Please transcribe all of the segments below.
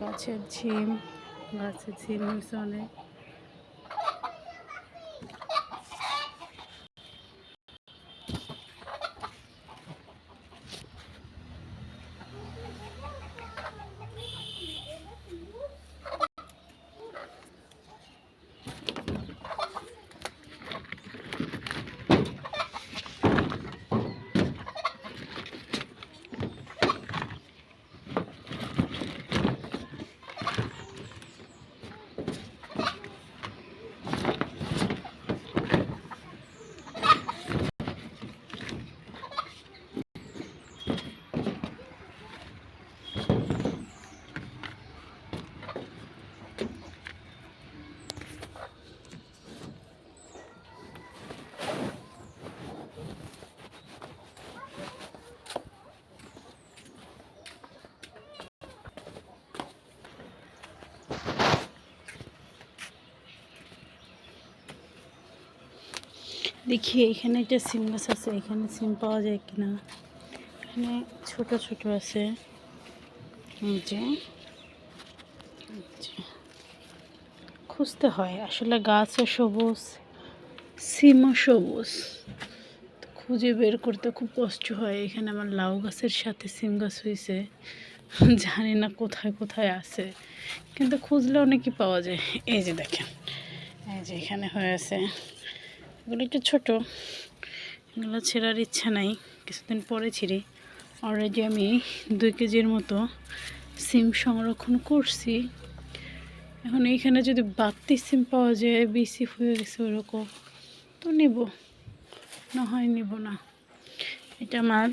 গাছের ঝিম গাছের ঝিম হয়েছে অনেক। দেখি এখানে একটা সিম গাছ আছে, এখানে সিম পাওয়া যায় কিনা? এখানে ছোট ছোট আছে। যে। খুঁজতে হয়, আসলে গাছও সবুজ সিমও সবুজ। খুঁজে বের করতে খুব কষ্ট হয়, এখানে আমার লাউ গাছের সাথে সিম গাছ হয়েছে জানি না কোথায় কোথায় আছে, কিন্তু খুঁজলে অনেকই পাওয়া যায়। এই যে দেখেন, এই যে এখানে হয়ে আছে। এগুলো একটু ছোটো। এগুলো ছেঁড়ার ইচ্ছা নাই। কিছুদিন পরে ছিঁড়ি। অলরেডি আমি দুই কেজির মতো সিম সংরক্ষণ করছি। এখন এইখানে যদি বাড়তি সিম পাওয়া যায়, বেশি হয়ে গেছে ওরকম, তো নেব। না হয় নেব না। এটা আমার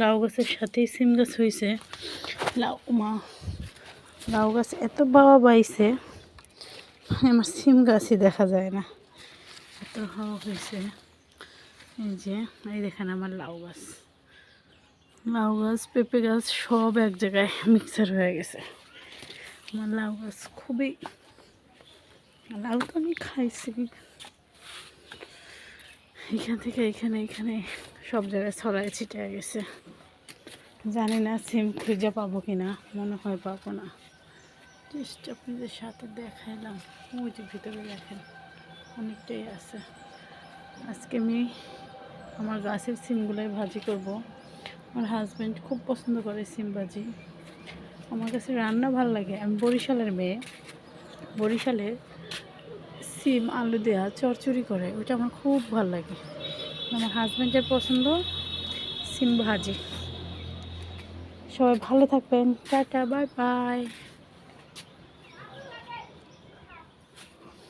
লাউ গাছের সাথেই সিম গাছ হয়েছে। লাউ মা, লাউ গাছ এত বাবা বাইছে আমার সিম গাছই দেখা যায় না। এত হাওয়া হয়েছে। এই যে, এই দেখেন আমার লাউ গাছ। লাউ গাছ, পেঁপে গাছ, সব এক জায়গায় মিক্সার হয়ে গেছে। আমার লাউ গাছ খুবই লাউ তো আমি খাইছি। এখান থেকে এখানে এখানে সব জায়গায় ছড়ায় ছিটে গেছে। জানি না সিম খুঁজে পাবো কি না মনে হয় পাবো না। চেষ্টা আপনাদের সাথে দেখাইলাম। ওই যে ভিতরে দেখেন। অনেকটাই আছে। আজকে আমি আমার গাছের সিমগুলোই ভাজি করব। আমার হাজব্যান্ড খুব পছন্দ করে সিম ভাজি। আমার কাছে রান্না ভালো লাগে। আমি বরিশালের মেয়ে। বরিশালে সিম আলু দেওয়া চরচড়ি করে ওটা আমার খুব ভালো লাগে। আমার হাজব্যান্ডের পছন্দ সিম ভাজি। সবাই ভালো থাকবেন। Tata bye bye